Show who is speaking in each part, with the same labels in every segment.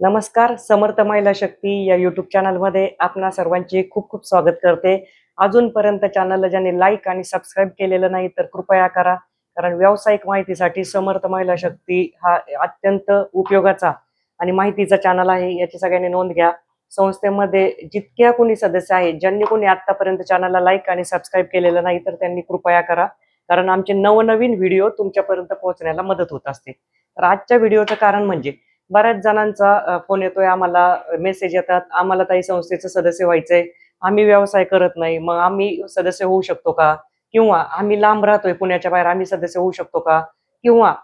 Speaker 1: नमस्कार समर्थ महिला शक्ती या युट्यूब चॅनलमध्ये आपणा सर्वांचे खूप खूप स्वागत करते. अजूनपर्यंत चॅनलला ज्यांनी लाईक आणि सबस्क्राईब केलेलं नाही तर कृपया करा. कारण व्यावसायिक माहितीसाठी समर्थ महिला शक्ती हा अत्यंत उपयोगाचा आणि माहितीचा चॅनल आहे याची सगळ्यांनी नोंद घ्या. संस्थेमध्ये जितक्या कोणी सदस्य आहेत ज्यांनी कोणी आतापर्यंत चॅनलला लाईक आणि सबस्क्राईब केलेलं नाही तर त्यांनी कृपया करा. कारण आमचे नवनवीन व्हिडिओ तुमच्यापर्यंत पोहोचण्याला मदत होत असते. तर आजच्या व्हिडिओचं कारण म्हणजे बऱ्याच जणांचा फोन येतोय आम्हाला मेसेज येतात आम्हाला काही संस्थेचं सदस्य व्हायचंय आम्ही व्यवसाय करत नाही मग आम्ही सदस्य होऊ शकतो का? किंवा आम्ही लांब राहतोय पुण्याच्या बाहेर आम्ही सदस्य होऊ शकतो का? किंवा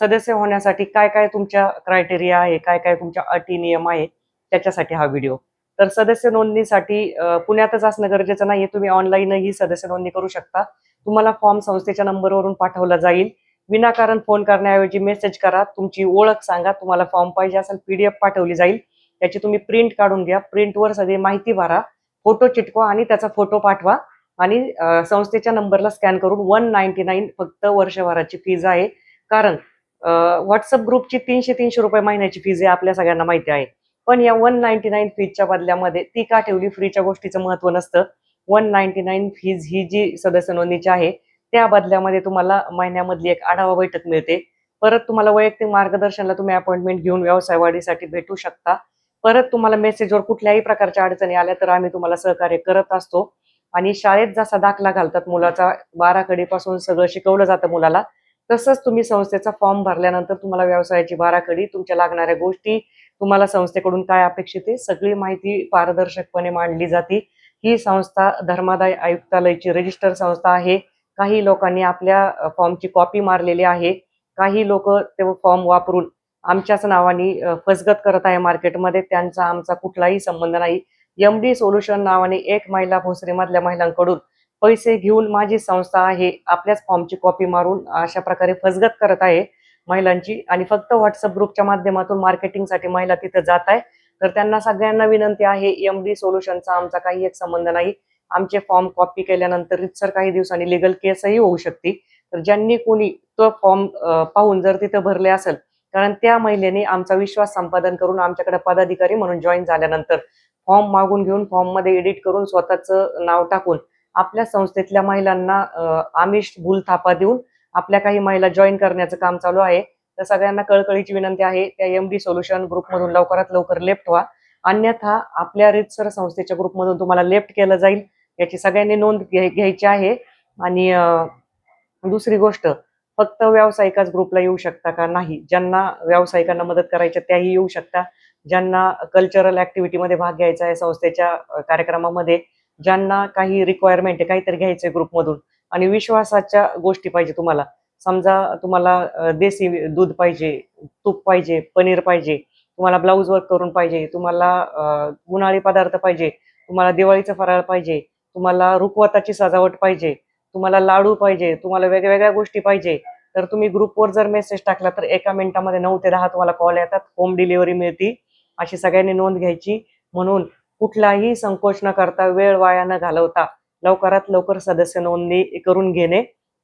Speaker 1: सदस्य होण्यासाठी काय काय तुमच्या क्रायटेरिया आहे काय काय तुमच्या अटी नियम आहे त्याच्यासाठी हा व्हिडिओ तर सदस्य नोंदणीसाठी पुण्यातच असणं गरजेचं नाही तुम्ही ऑनलाईनही सदस्य नोंदणी करू शकता. तुम्हाला फॉर्म संस्थेच्या नंबरवरून पाठवला जाईल. विनाकारण फोन करण्याऐवजी मेसेज करा तुमची ओळख सांगा तुम्हाला फॉर्म पाहिजे असेल पीडीएफ पाठवली जाईल. त्याची तुम्ही प्रिंट काढून घ्या प्रिंटवर सगळी माहिती भरा फोटो चिटकवा आणि त्याचा फोटो पाठवा आणि संस्थेच्या नंबरला स्कॅन करून वन नाईन्टी नाईन फक्त वर्षभराची फीज आहे. कारण व्हॉट्सअप ग्रुपची तीनशे तीनशे रुपये महिन्याची फीज आहे आपल्या सगळ्यांना माहिती आहे. पण या वन नाईन्टी नाईन फीजच्या बदल्यामध्ये ती का ठेवली? फ्रीच्या गोष्टीचं महत्त्व नसतं. वन नाईन्टी नाईन फीज ही जी सदस्य नोंदणीची आहे त्या बदल्यामध्ये तुम्हाला महिन्यामधली एक आढावा बैठक मिळते. परत तुम्हाला वैयक्तिक मार्गदर्शनाला तुम्ही अपॉइंटमेंट घेऊन व्यवसाय वाढीसाठी भेटू शकता. परत तुम्हाला मेसेजवर कुठल्याही प्रकारच्या अडचणी आल्या तर आम्ही तुम्हाला सहकार्य करत असतो. आणि शाळेत जसा दाखला घालतात मुलाचा बाराखडीपासून सगळं शिकवलं जातं मुलाला तसंच तुम्ही संस्थेचा फॉर्म भरल्यानंतर तुम्हाला व्यवसायाची बाराखडी तुमच्या लागणाऱ्या गोष्टी तुम्हाला संस्थेकडून काय अपेक्षित आहे सगळी माहिती पारदर्शकपणे मांडली जाते. ही संस्था धर्मादाय आयुक्तालयाची रजिस्टर संस्था आहे. काही लोकांनी आपल्या फॉर्मची कॉपी मारलेली आहे. काही लोक ते फॉर्म वापरून आमच्याच नावाने फसगत करत आहे मार्केटमध्ये त्यांचा आमचा कुठलाही संबंध नाही. एम डी सोल्युशन नावाने एक महिला भोसरीमधल्या महिलांकडून पैसे घेऊन माझी संस्था आहे आपल्याच फॉर्मची कॉपी मारून अशा प्रकारे फसगत करत आहे महिलांची. आणि फक्त व्हॉट्सअप ग्रुपच्या माध्यमातून मार्केटिंगसाठी महिला तिथं जात आहे. तर त्यांना सगळ्यांना विनंती आहे एम डी सोल्युशनचा आमचा काही एक संबंध नाही. आमचे फॉर्म कॉपी केल्यानंतर रितसर काही दिवसांनी लिगल केसही होऊ शकते. तर ज्यांनी कोणी तो फॉर्म पाहून जर तिथं भरले असेल कारण त्या महिलेने आमचा विश्वास संपादन करून आमच्याकडे पदाधिकारी म्हणून जॉईन झाल्यानंतर फॉर्म मागून घेऊन फॉर्ममध्ये एडिट करून स्वतःचं नाव टाकून आपल्या संस्थेतल्या महिलांना आमिष आमिष भूलथापा देऊन आपल्या काही महिला जॉईन करण्याचं काम चालू आहे. तर सगळ्यांना कळकळीची विनंती आहे त्या एम डी सोल्युशन ग्रुपमधून लवकरात लवकर लेफ्ट व्हा. अन्यथा आपल्या रितसर संस्थेच्या ग्रुपमधून तुम्हाला लेफ्ट केलं जाईल. याची सगळ्यांनी नोंद घ्यायची आहे. आणि दुसरी गोष्ट फक्त व्यावसायिकाच ग्रुपला येऊ शकता का नाही? ज्यांना व्यावसायिकांना मदत करायच्या त्याही येऊ शकता. ज्यांना कल्चरल ऍक्टिव्हिटीमध्ये भाग घ्यायचा आहे संस्थेच्या कार्यक्रमामध्ये ज्यांना काही रिक्वायरमेंट आहे काहीतरी घ्यायचंय ग्रुपमधून. आणि विश्वासाच्या गोष्टी पाहिजे तुम्हाला. समजा तुम्हाला देसी दूध पाहिजे तूप पाहिजे पनीर पाहिजे तुम्हाला ब्लाऊज वर्क करून पाहिजे तुम्हाला उन्हाळी पदार्थ पाहिजे तुम्हाला दिवाळीचं फराळ पाहिजे तुम्हाला रुखवताची सजावट पाहिजे तुम्हाला लाडू पाहिजे तुम्हाला वेगवेगळ्या गोष्टी पाहिजे तर तुम्ही ग्रुपवर जर मेसेज टाकला तर एका मिनिटामध्ये नऊ ते दहा तुम्हाला कॉल येतात होम डिलिव्हरी मिळते अशी सगळ्यांनी नोंद घ्यायची. म्हणून कुठलाही संकोच न करता वेळ वाया न घालवता लवकरात लवकर सदस्य नोंदणी करून घेणे.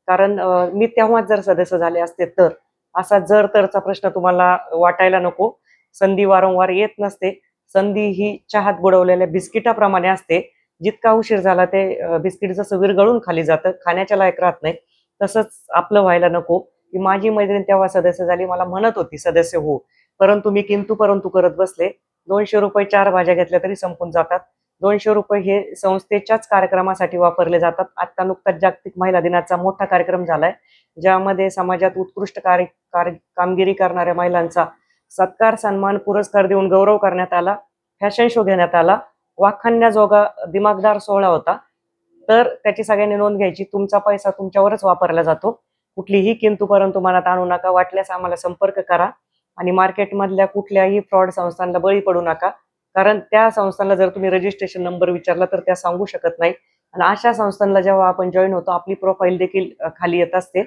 Speaker 1: कारण मी तेव्हाच जर सदस्य झाले असते तर असा जर तरचा प्रश्न तुम्हाला वाटायला नको. संधी वारंवार येत नसते. संधी ही चहात बुडवलेल्या बिस्किटाप्रमाणे असते. जितका उशीर झाला ते बिस्किटचं बिस्किट जसं खाली जातं खाण्याच्या लायक राहत नाही तसंच आपलं व्हायला नको. की माझी मैत्रीण तेव्हा सदस्य झाली मला म्हणत होती सदस्य हो. परंतु मी किंतु परंतु करत बसले. दोनशे रुपये चार भाज्या घेतल्या तरी संपून जातात. दोनशे रुपये हे संस्थेच्याच कार्यक्रमासाठी वापरले जातात. आता नुकताच जागतिक महिला दिनाचा मोठा कार्यक्रम झालाय ज्यामध्ये समाजात उत्कृष्ट कार्य कार्य- कामगिरी करणाऱ्या महिलांचा सत्कार सन्मान पुरस्कार देऊन गौरव करण्यात आला फॅशन शो घेण्यात आला. वाखाणण्याजोगा दिमागदार सोहळा होता. तर त्याची सगळ्यांनी नोंद घ्यायची. तुमचा पैसा तुमच्यावरच वापरला जातो. कुठलीही किंतू परंतु मनात आणू नका. वाटल्यास आम्हाला संपर्क करा. आणि मार्केटमधल्या कुठल्याही फ्रॉड संस्थांना बळी पडू नका. कारण त्या संस्थांना जर तुम्ही रजिस्ट्रेशन नंबर विचारला तर त्या सांगू शकत नाही. आणि अशा संस्थांना जेव्हा आपण जॉईन होतो आपली प्रोफाईल देखील खाली येत असते.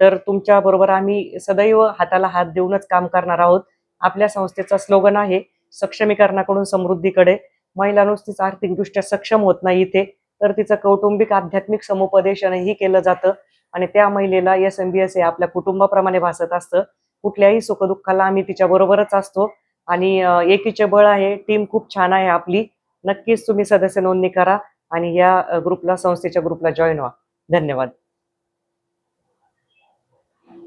Speaker 1: तर तुमच्या बरोबर आम्ही सदैव हाताला हात देऊनच काम करणार आहोत. आपल्या संस्थेचा स्लोगन आहे सक्षमीकरणाकडून समृद्धीकडे. महिला नुसतीच आर्थिकदृष्ट्या सक्षम होत नाही इथे तर तिचं कौटुंबिक आध्यात्मिक समुपदेशनही केलं जातं. आणि त्या महिलेला एस एम बी एस हे आपल्या कुटुंबाप्रमाणे भासत असतं. कुठल्याही सुखदुःखाला आम्ही तिच्या बरोबरच असतो. आणि एकीचे बळ आहे टीम खूप छान आहे आपली. नक्कीच तुम्ही सदस्य नोंदणी करा आणि या ग्रुपला संस्थेच्या ग्रुपला जॉईन व्हा. धन्यवाद.